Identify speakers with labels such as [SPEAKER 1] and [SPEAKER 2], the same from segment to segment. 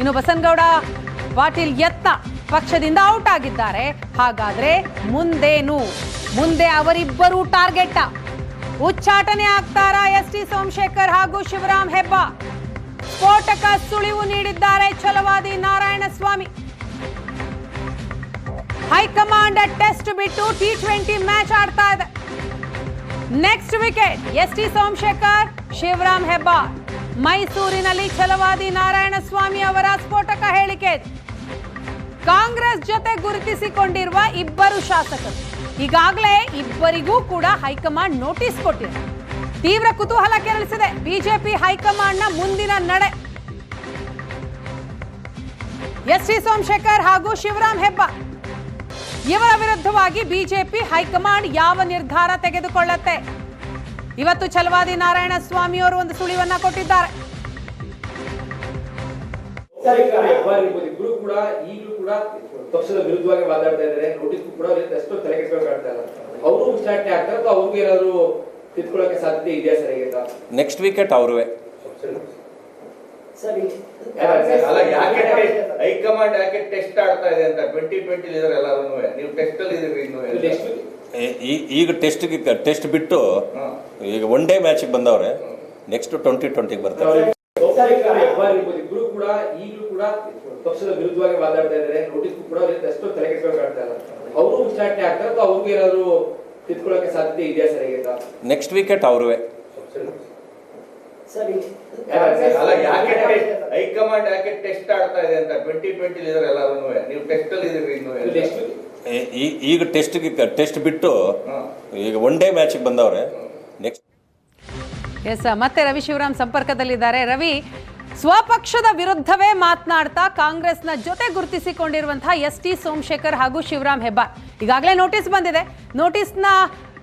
[SPEAKER 1] ಇನ್ನು ಬಸನಗೌಡ ಪಾಟೀಲ್ ಯತ್ನ ಪಕ್ಷದಿಂದ ಔಟ್ ಆಗಿದ್ದಾರೆ. ಹಾಗಾದ್ರೆ ಮುಂದೇನು? ಮುಂದೆ ಅವರಿಬ್ಬರು ಟಾರ್ಗೆಟ್ ಉಚ್ಚಾಟನೆ ಆಗ್ತಾರಾ ಎಸ್ ಟಿ ಸೋಮಶೇಖರ್ ಹಾಗೂ ಶಿವರಾಮ್ ಹೆಬ್ಬಾ? ಸ್ಫೋಟಕ ಸುಳಿವು ನೀಡಿದ್ದಾರೆ Chalavadi Narayanaswamy. High command test ಬಿಟ್ಟು ಟಿ ಟ್ವೆಂಟಿ ಮ್ಯಾಚ್ ಆಡ್ತಾ ಇದೆ. Next wicket S T Somashekar, Shivaram Hebbar ಮೈಸೂರಿನಲ್ಲಿ ಛಲವಾದಿ ನಾರಾಯಣಸ್ವಾಮಿ ಅವರ ಸ್ಫೋಟಕ ಹೇಳಿಕೆ. ಕಾಂಗ್ರೆಸ್ ಜೊತೆ ಗುರುತಿಸಿಕೊಂಡಿರುವ ಇಬ್ಬರು ಶಾಸಕರು. ಈಗಾಗಲೇ ಇಬ್ಬರಿಗೂ ಕೂಡ ಹೈಕಮಾಂಡ್ ನೋಟಿಸ್ ಕೊಟ್ಟಿದೆ. ತೀವ್ರ ಕುತೂಹಲ ಕೆರಳಿಸಿದೆ. ಬಿಜೆಪಿ ಹೈಕಮಾಂಡ್ನ ಮುಂದಿನ ನಡೆ. ಎಸ್ ಟಿ ಸೋಮಶೇಖರ್ ಹಾಗೂ ಶಿವರಾಮ್ ಹೆಬ್ಬಾ. ಇವರ ವಿರುದ್ಧವಾಗಿ ಬಿಜೆಪಿ ಹೈಕಮಾಂಡ್ ಯಾವ ನಿರ್ಧಾರ ತೆಗೆದುಕೊಳ್ಳುತ್ತೆ? ಇವತ್ತು ಛಲವಾದಿ ನಾರಾಯಣ ಸ್ವಾಮಿ ಅವರು ಒಂದು ಸುಳಿವನ್ನ ಕೊಟ್ಟಿದ್ದಾರೆ.
[SPEAKER 2] ಪಕ್ಷದ ವಿರುದ್ಧವಾಗಿ ಮಾತಾಡ್ತಾ ಇದ್ದಾರೆ. ನೋಟಿಸ್ ಕೂಡ ಎಷ್ಟೋ ತಲೆ ಇಲ್ಲ. ಅವರು ಉಚ್ಚಾಟನೆ ಆಗ್ತಾರೆ ಅಥವಾ ಅವ್ರಿಗೆ ಏನಾದ್ರು ತಿದ್ಕೊಳ್ಳೋಕೆ ಸಾಧ್ಯತೆ ಇದೆಯಾ ಸರ್ ಈಗ
[SPEAKER 3] ನೆಕ್ಸ್ಟ್ ವಿಕೆಟ್ ಅವ್ರುವೆ.
[SPEAKER 4] ಅಲ್ಲ ಯಾಕೆ ಟೆಸ್ಟ್ ಹೈಕಮಾಂಡ್ ಯಾಕೆ ಟೆಸ್ಟ್ ಆಡ್ತಾ ಇದೆ ಅಂತ? ಟ್ವೆಂಟಿ ಟ್ವೆಂಟಿ ಇದಾರೆ ಎಲ್ಲರೂ ನೀವು ಟೆಸ್ಟ್ ಅಲ್ಲಿ ಇದೀರಿ ಇನ್ನು.
[SPEAKER 3] ಈಗ ಟೆಸ್ಟ್ಗೆ ಟೆಸ್ಟ್ ಬಿಟ್ಟು ಈಗ ಒನ್ ಡೇ ಮ್ಯಾಚಿಗೆ ಬಂದವ್ರೆ ನೆಕ್ಸ್ಟ್ ಟ್ವೆಂಟಿ ಟ್ವೆಂಟಿಗೆ ಬರ್ತಾರೆ. ನೆಕ್ಸ್ಟ್ ವಿಕೆಟ್ ಅವ್ರುವೆ.
[SPEAKER 4] ಅಲ್ಲ ಯಾಕೆ ಹೈಕಮಾಂಡ್ ಯಾಕೆ ಟೆಸ್ಟ್ ಆಡ್ತಾ ಇದೆ ಅಂತ ಟ್ವೆಂಟಿ ಟ್ವೆಂಟಿ ಇದಾರೆ ಎಲ್ಲರೂ ನೀವು ಟೆಸ್ಟ್ ಅಲ್ಲಿ ಇದೀರಿ ಇನ್ನು
[SPEAKER 3] ಈ- ಈಗ ಟೆಸ್ಟ್ ಟೆಸ್ಟ್ ಬಿಟ್ಟು ಈಗ ಒನ್ ಡೇ ಮ್ಯಾಚಿಗೆ ಬಂದವ್ರೆ. ನೆಕ್ಸ್ಟ್
[SPEAKER 1] ಎಸ್ ಮತ್ತೆ ರವಿ ಶಿವರಾಮ್ ಸಂಪರ್ಕದಲ್ಲಿದ್ದಾರೆ. ರವಿ ಸ್ವಪಕ್ಷದ ವಿರುದ್ಧವೇ ಮಾತನಾಡ್ತಾ ಕಾಂಗ್ರೆಸ್ನ ಜೊತೆ ಗುರುತಿಸಿಕೊಂಡಿರುವಂತಹ ಎಸ್ ಟಿ ಸೋಮಶೇಖರ್ ಹಾಗೂ ಶಿವರಾಮ್ ಹೆಬ್ಬಾರ್. ಈಗಾಗಲೇ ನೋಟಿಸ್ ಬಂದಿದೆ. ನೋಟಿಸ್ನ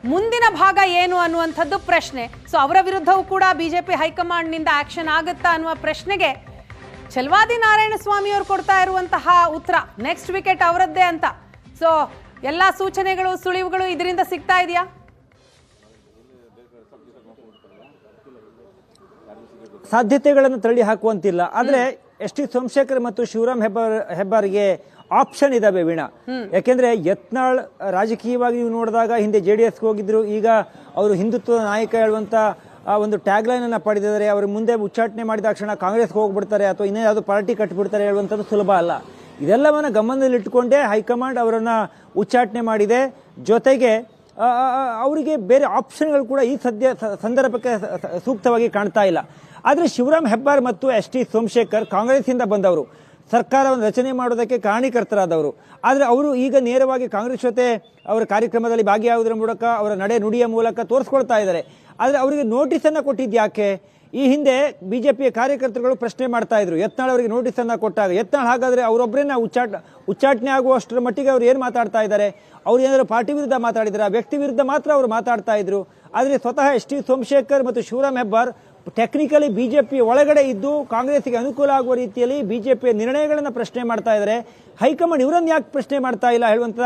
[SPEAKER 1] ಮುಂದಿನ ಭಾಗ ಏನು ಅನ್ನುವಂಥದ್ದು ಪ್ರಶ್ನೆ. ಸೊ ಅವರ ವಿರುದ್ಧವೂ ಕೂಡ ಬಿಜೆಪಿ ಹೈಕಮಾಂಡ್ನಿಂದ ಆಕ್ಷನ್ ಆಗುತ್ತಾ ಅನ್ನುವ ಪ್ರಶ್ನೆಗೆ ಚಲ್ವಾದಿ ನಾರಾಯಣ ಸ್ವಾಮಿ ಅವರು ಕೊಡ್ತಾ ಇರುವಂತಹ ಉತ್ತರ. ನೆಕ್ಸ್ಟ್ ವಿಕೆಟ್ ಅವರದ್ದೇ ಅಂತ. ಸೊ ಎಲ್ಲ ಸೂಚನೆಗಳು ಸುಳಿವುಗಳು ಇದರಿಂದ ಸಿಗ್ತಾ ಇದೆಯಾ?
[SPEAKER 5] ಸಾಧ್ಯತೆಗಳನ್ನು ತಳ್ಳಿ ಹಾಕುವಂತಿಲ್ಲ ಆದರೆ ಎಸ್ ಟಿ ಸೋಮಶೇಖರ್ ಮತ್ತು ಶಿವರಾಮ್ ಹೆಬ್ಬಾರ್ ಹೆಬ್ಬಾರಿಗೆ ಆಪ್ಷನ್ ಇದಾವೆ ವೀಣಾ. ಯಾಕೆಂದ್ರೆ ಯತ್ನಾಳ್ ರಾಜಕೀಯವಾಗಿ ನೀವು ನೋಡಿದಾಗ ಹಿಂದೆ ಜೆ ಡಿ ಎಸ್ಗೆ ಹೋಗಿದ್ರು ಈಗ ಅವರು ಹಿಂದುತ್ವದ ನಾಯಕ ಹೇಳುವಂತ ಆ ಒಂದು ಟ್ಯಾಗ್ ಲೈನ್ ಅನ್ನ ಪಡೆದಿದ್ದಾರೆ ಅವರು ಮುಂದೆ ಉಚ್ಚಾಟನೆ ಮಾಡಿದ ತಕ್ಷಣ ಕಾಂಗ್ರೆಸ್ಗೆ ಹೋಗ್ಬಿಡ್ತಾರೆ ಅಥವಾ ಇನ್ನೇ ಯಾವುದು ಪಾರ್ಟಿ ಕಟ್ಬಿಡ್ತಾರೆ ಹೇಳುವಂಥದ್ದು ಸುಲಭ ಅಲ್ಲ. ಇದೆಲ್ಲವನ್ನ ಗಮನದಲ್ಲಿಟ್ಟುಕೊಂಡೇ ಹೈಕಮಾಂಡ್ ಅವರನ್ನ ಉಚ್ಚಾಟನೆ ಮಾಡಿದೆ. ಜೊತೆಗೆ ಅವರಿಗೆ ಬೇರೆ ಆಪ್ಷನ್ಗಳು ಕೂಡ ಈ ಸದ್ಯ ಸಂದರ್ಭಕ್ಕೆ ಸೂಕ್ತವಾಗಿ ಕಾಣ್ತಾ ಇಲ್ಲ. ಆದರೆ ಶಿವರಾಮ್ ಹೆಬ್ಬಾರ್ ಮತ್ತು ಎಸ್ ಟಿ ಸೋಮಶೇಖರ್ ಕಾಂಗ್ರೆಸ್ಸಿಂದ ಬಂದವರು. ಸರ್ಕಾರವನ್ನು ರಚನೆ ಮಾಡೋದಕ್ಕೆ ಕಾರಣೀಕರ್ತರಾದವರು. ಆದರೆ ಅವರು ಈಗ ನೇರವಾಗಿ ಕಾಂಗ್ರೆಸ್ ಜೊತೆ ಅವರ ಕಾರ್ಯಕ್ರಮದಲ್ಲಿ ಭಾಗಿಯಾಗುವುದರ ಮೂಲಕ ಅವರ ನಡೆ ನುಡಿಯ ಮೂಲಕ ತೋರಿಸ್ಕೊಳ್ತಾ ಇದ್ದಾರೆ. ಆದರೆ ಅವರಿಗೆ ನೋಟಿಸನ್ನು ಕೊಟ್ಟಿದ್ದು ಯಾಕೆ? ಈ ಹಿಂದೆ ಪಿಯ ಕಾರ್ಯಕರ್ತರುಗಳು ಪ್ರಶ್ನೆ ಮಾಡ್ತಾ ಇದ್ರು. ಯತ್ನಾಳ್ ಅವರಿಗೆ ನೋಟಿಸ್ ಅನ್ನ ಕೊಟ್ಟಾಗ. ಯತ್ನಾಳ್ ಹಾಗಾದ್ರೆ ಅವರೊಬ್ಬರೇನ ಉಚ್ಚಾಟ, ಉಚ್ಚಾಟನೆ ಆಗುವಷ್ಟರ ಮಟ್ಟಿಗೆ ಅವ್ರು ಏನು ಮಾತಾಡ್ತಾ ಇದ್ದಾರೆ? ಅವ್ರು ಏನಾದ್ರು ಪಾರ್ಟಿ ವಿರುದ್ಧ ಮಾತಾಡಿದ್ರ? ವ್ಯಕ್ತಿ ವಿರುದ್ಧ ಮಾತ್ರ ಅವರು ಮಾತಾಡ್ತಾ ಇದ್ರು. ಆದರೆ ಸ್ವತಃ ಎಸ್ ಟಿ ಸೋಮಶೇಖರ್ ಮತ್ತು ಶಿವರಾಮ್ ಹೆಬ್ಬಾರ್ ಟೆಕ್ನಿಕಲಿ ಬಿಜೆಪಿ ಒಳಗಡೆ ಇದ್ದು ಕಾಂಗ್ರೆಸ್ಗೆ ಅನುಕೂಲ ಆಗುವ ರೀತಿಯಲ್ಲಿ ಬಿಜೆಪಿಯ ನಿರ್ಣಯಗಳನ್ನು ಪ್ರಶ್ನೆ ಮಾಡ್ತಾ ಇದ್ದಾರೆ. ಹೈಕಮಾಂಡ್ ಇವರನ್ನು ಯಾಕೆ ಪ್ರಶ್ನೆ ಮಾಡ್ತಾ ಇಲ್ಲ ಹೇಳುವಂತ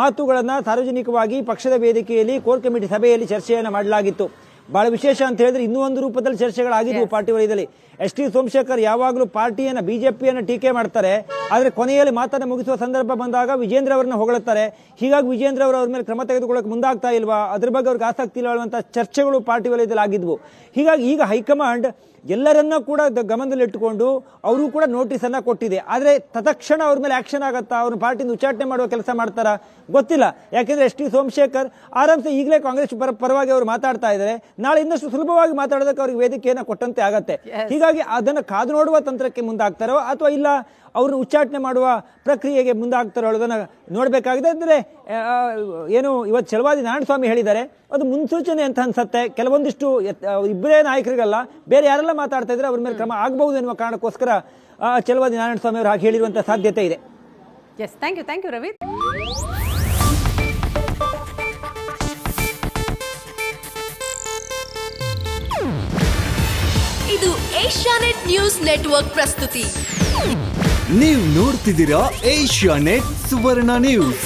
[SPEAKER 5] ಮಾತುಗಳನ್ನು ಸಾರ್ವಜನಿಕವಾಗಿ ಪಕ್ಷದ ವೇದಿಕೆಯಲ್ಲಿ ಕೋರ್ ಕಮಿಟಿ ಸಭೆಯಲ್ಲಿ ಚರ್ಚೆಯನ್ನು ಮಾಡಲಾಗಿತ್ತು. ಬಹಳ ವಿಶೇಷ ಅಂತ ಹೇಳಿದ್ರೆ ಇನ್ನೂ ಒಂದು ರೂಪದಲ್ಲಿ ಚರ್ಚೆಗಳಾಗಿದ್ವು ಪಾರ್ಟಿ ವಲಯದಲ್ಲಿ. ಎಸ್ ಟಿ ಸೋಮಶೇಖರ್ ಯಾವಾಗಲೂ ಪಾರ್ಟಿಯನ್ನ ಬಿಜೆಪಿಯನ್ನ ಟೀಕೆ ಮಾಡ್ತಾರೆ. ಆದರೆ ಕೊನೆಯಲ್ಲಿ ಮಾತನ್ನು ಮುಗಿಸುವ ಸಂದರ್ಭ ಬಂದಾಗ ವಿಜೇಂದ್ರ ಅವರನ್ನ ಹೊಗಳುತ್ತಾರೆ. ಹೀಗಾಗಿ ವಿಜೇಂದ್ರ ಅವರು ಅವ್ರ ಮೇಲೆ ಕ್ರಮ ತೆಗೆದುಕೊಳ್ಳಕ್ಕೆ ಮುಂದಾಗ್ತಾ ಇಲ್ವಾ? ಅದ್ರ ಬಗ್ಗೆ ಅವ್ರಿಗೆ ಆಸಕ್ತಿ ಇಲ್ಲ ಚರ್ಚೆಗಳು ಪಾರ್ಟಿ ವಲಯದಲ್ಲಿ ಆಗಿದ್ವು. ಹೀಗಾಗಿ ಈಗ ಹೈಕಮಾಂಡ್ ಎಲ್ಲರನ್ನ ಕೂಡ ಗಮನದಲ್ಲಿಟ್ಟುಕೊಂಡು ಅವರು ಕೂಡ ನೋಟಿಸ್ ಅನ್ನ ಕೊಟ್ಟಿದೆ. ಆದ್ರೆ ತತ್ಕ್ಷಣ ಅವ್ರ ಮೇಲೆ ಆಕ್ಷನ್ ಆಗುತ್ತಾ? ಅವ್ರ ಪಾರ್ಟಿಯಿಂದ ಉಚ್ಚಾಟನೆ ಮಾಡುವ ಕೆಲಸ ಮಾಡ್ತಾರಾ? ಗೊತ್ತಿಲ್ಲ. ಯಾಕೆಂದ್ರೆ ಎಸ್ ಟಿ ಸೋಮಶೇಖರ್ ಆರಾಮ್ಸೆ ಈಗಲೇ ಕಾಂಗ್ರೆಸ್ ಪರ ಪರವಾಗಿ ಅವರು ಮಾತಾಡ್ತಾ ಇದ್ದಾರೆ. ನಾಳೆ ಇನ್ನಷ್ಟು ಸುಲಭವಾಗಿ ಮಾತಾಡೋದಕ್ಕೆ ಅವ್ರಿಗೆ ವೇದಿಕೆಯನ್ನು ಕೊಟ್ಟಂತೆ ಆಗತ್ತೆ. ಹೀಗಾಗಿ ಅದನ್ನ ಕಾದು ನೋಡುವ ತಂತ್ರಕ್ಕೆ ಮುಂದಾಗ್ತಾರೋ ಅಥವಾ ಇಲ್ಲ ಅವ್ರನ್ನ ಉಚ್ಚಾಟನೆ ಮಾಡುವ ಪ್ರಕ್ರಿಯೆಗೆ ಮುಂದಾಗ್ತಾರೋ ಅನ್ನೋದನ್ನ ನೋಡಬೇಕಾಗಿದೆ. ಅಂದ್ರೆ ಏನು ಇವತ್ತು ಚಲವಾದಿ ನಾರಾಯಣಸ್ವಾಮಿ ಹೇಳಿದ್ದಾರೆ. ಅದು ಮುನ್ಸೂಚನೆ ಅಂತ ಅನ್ಸತ್ತೆ. ಕೆಲವೊಂದಿಷ್ಟು ಇಬ್ಬರೇ ನಾಯಕರಿಗಲ್ಲ ಬೇರೆ ಯಾರೆಲ್ಲ ಮಾತಾಡ್ತಾ ಇದ್ರೆ ಅವ್ರ ಮೇಲೆ ಕ್ರಮ ಆಗಬಹುದು ಎನ್ನುವ ಕಾರಣಕ್ಕೋಸ್ಕರ ಚಲವಾದಿ ನಾರಾಯಣ ಸ್ವಾಮಿ ಅವರು ಹಾಗೆ ಹೇಳಿರುವಂತಹ ಸಾಧ್ಯತೆ ಇದೆ.
[SPEAKER 1] Yes thank you thank you Ravi
[SPEAKER 6] ಇದು ಏಷ್ಯಾನೆಟ್ ನ್ಯೂಸ್ ನೆಟ್ವರ್ಕ್ ಪ್ರಸ್ತುತಿ.
[SPEAKER 7] ನೀವು ನೋಡ್ತಿದ್ದೀರಾ ಏಷ್ಯಾ ನೆಟ್ ಸುವರ್ಣ ನ್ಯೂಸ್.